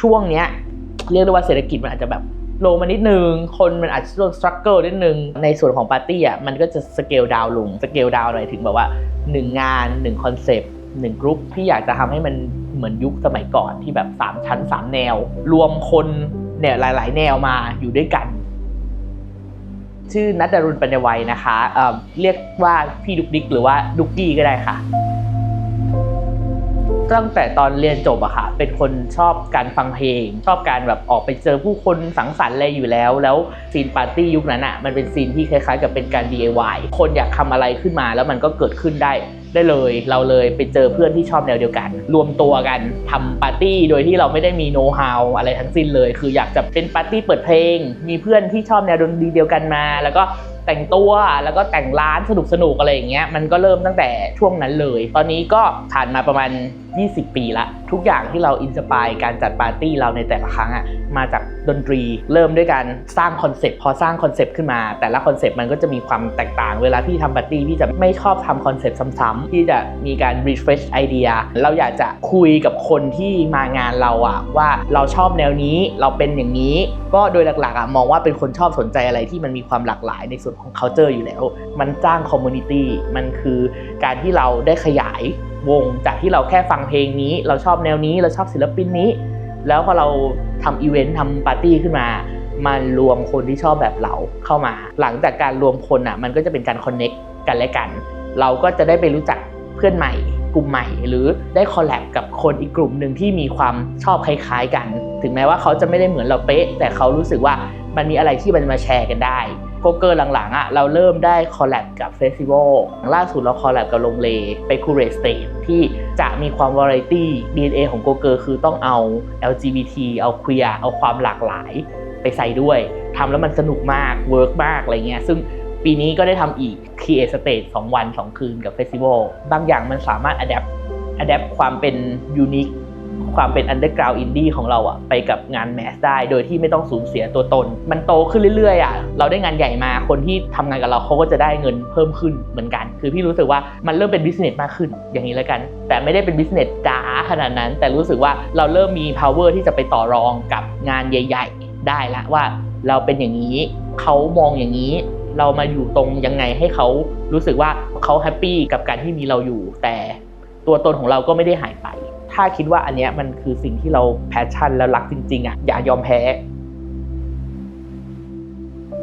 ช่วงเนี้ยเรียกได้ว่าเศรษฐกิจมันอาจจะแบบลงมานิดนึง คนมันอาจจะช่วงสครัลเกิลนิดนึง ในส่วนของปาร์ตี้อะมันก็จะสเกลดาวลง สเกลดาวหมายถึงแบบว่า 1 งาน 1 คอนเซปต์หนึ่งกรุ๊ปที่อยากจะทำให้มันเหมือนยุคสมัยก่อนที่แบบ 3 ชั้น 3 แนว รวมคนเนี่ยหลาย ๆ แนวมาอยู่ด้วยกัน ชื่อนัทดารุณปัญญวัยนะคะเเรียกว่าพี่ดุกดิกหรือว่าดุกกี้ก็ได้ค่ะ ตั้งแต่ตอนเรียนจบอะค่ะ เป็นคนชอบการฟังเพลง ชอบการแบบออกไปเจอผู้คนสังสรรค์อะไรอยู่แล้ว แล้วซีนปาร์ตี้ยุคนั้นอะมันเป็นซีนที่คล้ายๆ กับเป็นการ DIY คนอยากทำอะไรขึ้นมาแล้วมันก็เกิดขึ้นได้ได้เลย เราเลยไปเจอเพื่อนที่ชอบแนวเดียวกัน รวมตัวกันทำปาร์ตี้โดยที่เราไม่ได้มีโน้ตฮาวอะไรทั้งสิ้นเลย คืออยากจะเป็นปาร์ตี้เปิดเพลง มีเพื่อนที่ชอบแนวดนตรีเดียวกันมา แล้วก็ แต่งตัวแล้วก็แต่งร้านสนุกสนุกอะไรอย่างเงี้ยมันก็เริ่มตั้งแต่ช่วงนั้นเลย ตอนนี้ก็ผ่านมาประมาณ 20 ปีละ ทุกอย่างที่เราอินสปายการจัดปาร์ตี้เราในแต่ละครั้งอะมาจากดนตรีเริ่มด้วยการสร้างคอนเซปต์พอสร้างคอนเซปต์ขึ้นมา แต่ละคอนเซปต์มันก็จะมีความแตกต่าง เวลาพี่ทำปาร์ตี้พี่จะไม่ชอบทำคอนเซปต์ซ้ำๆพี่จะมีการ refresh ไอเดียเราอยากจะคุยกับคนที่มางานเราอะว่าเราชอบแนวนี้เราเป็นอย่างนี้ ก็โดยหลักๆอะมองว่าเป็นคนชอบสนใจอะไรที่มันมีความหลากหลายในส่วนของ culture อยู่แล้ว มันจ้าง community มันคือการที่เราได้ขยายวงจากที่เราแค่ฟังเพลงนี้ เราชอบแนวนี้เราชอบศิลปินนี้ แล้วพอเราทำอีเวนต์ทำปาร์ตี้ขึ้นมามันรวมคนที่ชอบแบบเราเข้ามา หลังจากการรวมคนอะมันก็จะเป็นการคอนเน็กกันและกัน เราก็จะได้ไปรู้จักเพื่อนใหม่ กลุ่มใหม่ หรือได้คอลแลบกับคนอีกกลุ่มหนึ่งที่มีความชอบคล้ายๆกัน ถึงแม้ว่าเขาจะไม่ได้เหมือนเราเป๊ะ แต่เขารู้สึกว่ามันมีอะไรที่มันมาแชร์กันได้ โกเกอร์หลังๆอะเราเริ่มได้คอลแลบกับเฟสติวัลล่าสุดเราคอลแลบกับโรงเลไปคูเรสเตทที่จะมีความวาไรตี้ DNA ของโกเกอร์คือต้องเอา LGBT เอาเคลียเอาความหลากหลายไปใส่ด้วยทำแล้วมันสนุกมากเวิร์กมากอะไรเงี้ยซึ่งปีนี้ก็ได้ทำอีก Create Stage 2 วัน 2 คืนกับเฟสติวัลบางอย่างมันสามารถ adapt adapt ความเป็นยูนิค ความเป็น underground indie ของเราอะไปกับงานแมสได้ โดยที่ไม่ต้องสูญเสียตัวตน มันโตขึ้นเรื่อยๆอะเราได้งานใหญ่มาคนที่ทำงานกับเราเขาก็จะได้เงินเพิ่มขึ้นเหมือนกัน คือพี่รู้สึกว่ามันเริ่มเป็น business มากขึ้นอย่างนี้แล้วกัน แต่ไม่ได้เป็น business จ๋าขนาดนั้น แต่รู้สึกว่าเราเริ่มมี power ที่จะไปต่อรองกับงานใหญ่ ๆ ได้ละว่าเราเป็นอย่างนี้เขามองอย่างนี้เรามาอยู่ตรงยังไงให้เขารู้สึกว่าเขาแฮปปี้กับการที่มีเราอยู่ แต่ตัวตนของเราก็ไม่ได้หายไป ถ้าคิดว่าอันเนี้ยมันคือสิ่งที่เราแพชชั่นแล้วรักจริง ๆอะอย่ายอมแพ้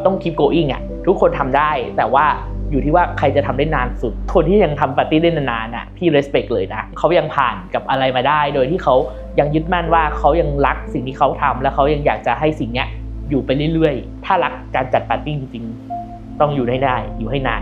ต้อง keep going อะทุกคนทำได้ แต่ว่าอยู่ที่ว่าใครจะทำได้นานสุด คนที่ยังทำปาร์ตี้ได้นานๆอะพี่ respect เลยนะเขายังผ่านกับอะไรมาได้ โดยที่เขายังยึดมั่นว่าเขายังรักสิ่งที่เขาทำและเขายังอยากจะให้สิ่งเนี้ยอยู่ไปเรื่อยๆ ถ้ารักการจัดปาร์ตี้จริงๆ ต้องอยู่ให้ได้อยู่ให้นาน